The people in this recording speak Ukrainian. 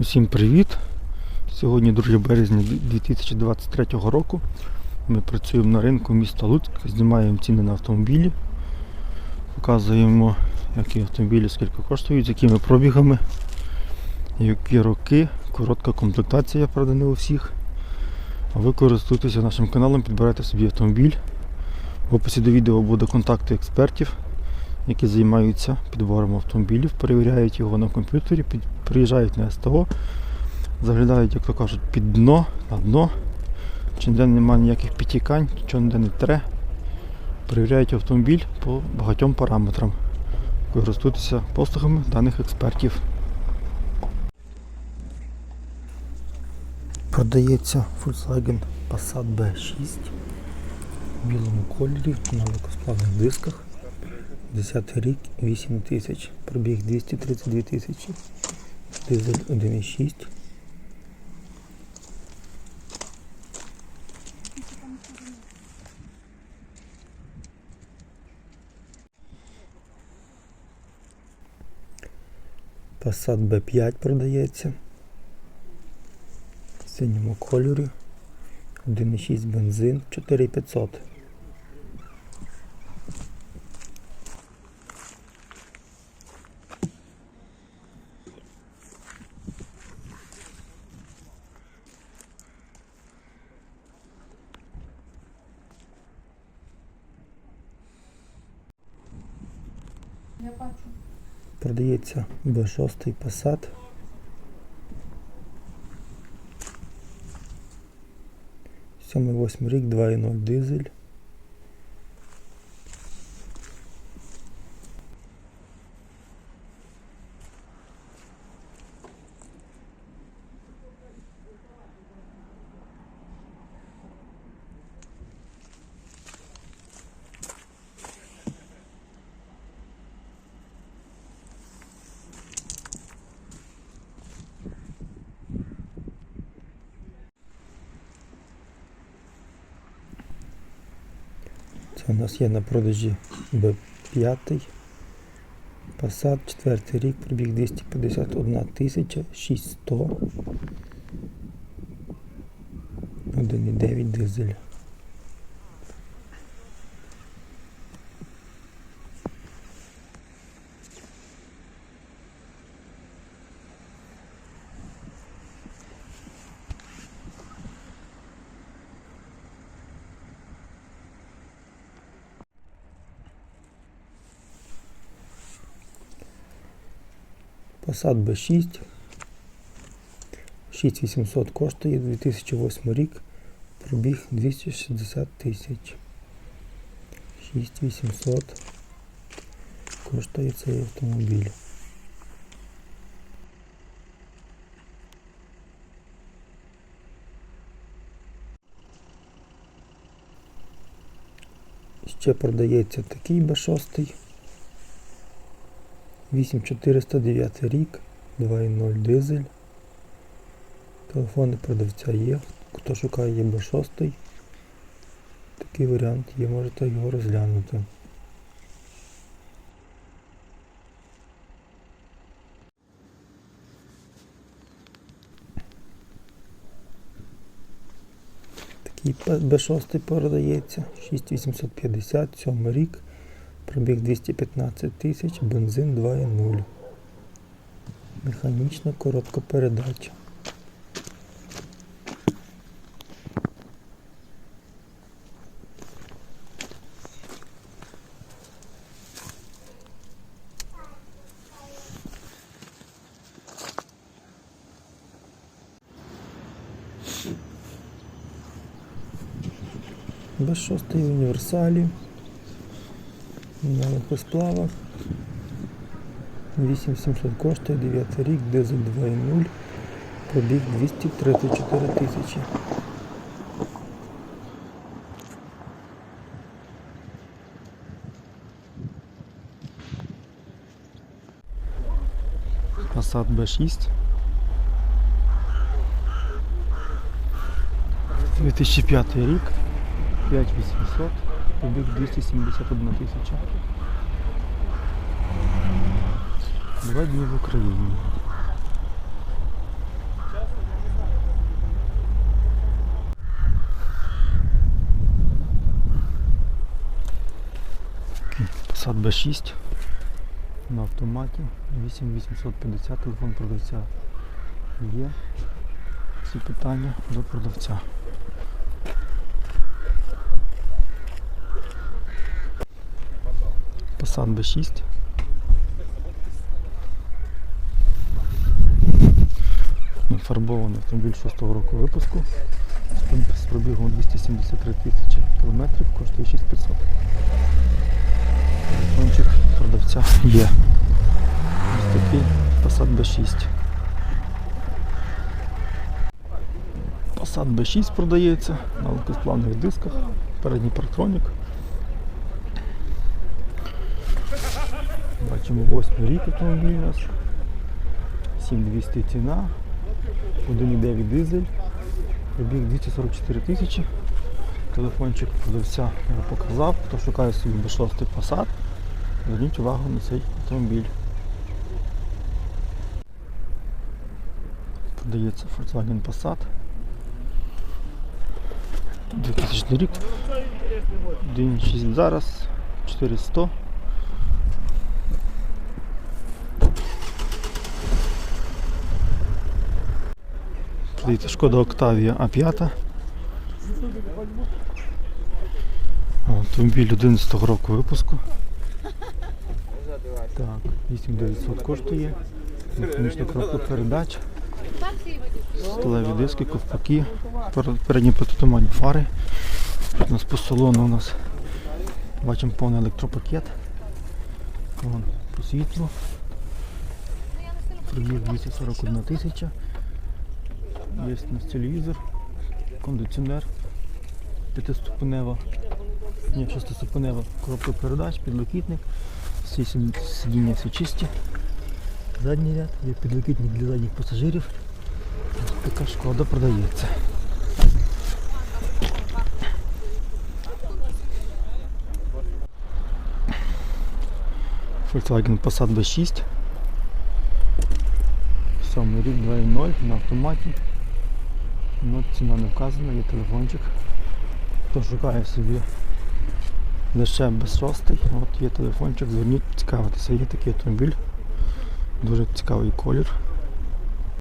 Усім привіт! Сьогодні 2 березня 2023 року. Ми працюємо на ринку міста Луцьк, знімаємо ціни на автомобілі, показуємо, які автомобілі скільки коштують, з якими пробігами, які роки, коротка комплектація, правда, не у всіх. А ви користуйтеся нашим каналом, підбирайте собі автомобіль. В описі до відео буде контакти експертів, які займаються підбором автомобілів, перевіряють його на комп'ютері, приїжджають на СТО, заглядають, як то кажуть, під дно, на дно, чи ніде немає ніяких підтікань, нічого ніде не тре. Перевіряють автомобіль по багатьом параметрам. Користуйтеся послугами даних експертів. Продається Volkswagen Passat B6 в білому кольорі на легкосплавних дисках. 10 рік 8 тисяч. Пробіг 232 тисячі. Дизель 1,6. Passat B5 продається. В синьому кольорі. 1,6 бензин 4500. Продається B6 Passat. Сьомий восьмий рік 2.0 дизель. Це у нас є на продажі Б5. Passat, 4 рік, пробіг 251 тисяча 600. 1,9 дизель. Passat B6. 6800 коштує 2008 рік. Пробіг 260 тисяч. 6800 коштує цей автомобіль. Ще продається такий B6. 8409 рік, 2.0 дизель. Телефони продавця є. Хто шукає є B6, такий варіант є, можете його розглянути. Такий B6 продається, 6850, 7 рік. Пробіг 215 тисяч, бензин 2.0. Механічна коротка передача. Без шостої універсалі. На легкосплавах. 8700 коштує, 9 рік, дизель 2.0, пробіг 234 тисячі. Passat B6. 2005 рік, 5800, побіг 271 тисяча. Два дні в Україні. Сад Б6 на автоматі 8850, телефон продавця є. Всі питання до продавця. Passat B6 Фарбований автомобіль 6-го року випуску з пробігом 273 тисячі кілометрів, коштує 6500. Телефончик продавця є. Ось такий Passat B6. Passat B6 продається на легкосплавних дисках, передній парктронік. Бачимо 8 рік автомобіль у нас. 7200 ціна. 1,9 дизель. Пробіг 244 тисячі. Телефончик продавця я показав. Хто шукає собі B6 Passat, зверніть увагу на цей автомобіль. Продається Volkswagen Passat. 2000 рік. 1,6 зараз, 400. Дивіться, шкода Octavia А5. Автомобіль 11 року випуску. Так, 8900 коштує. Механічна коробка передач. Сталеві диски, ковпаки, передні протитуманні фари. У нас по салону у нас бачимо повний електропакет. Вон по світлу. Пробіг 241 тисяча. Є у нас телевізор, кондиціонер, п'ятиступенева, ні, шестиступенева коробка передач, підлокітник, всі сидіння всі чисті. Задній ряд, є підлокітник для задніх пасажирів. Така шкода продається. Volkswagen Passat B6. Сьомий рік 2.0 на автоматі. Ну, ціна не вказана, є телефончик. Хто шукає собі лише без шостий, от є телефончик, зверніть, цікавитися, є такий автомобіль. Дуже цікавий колір.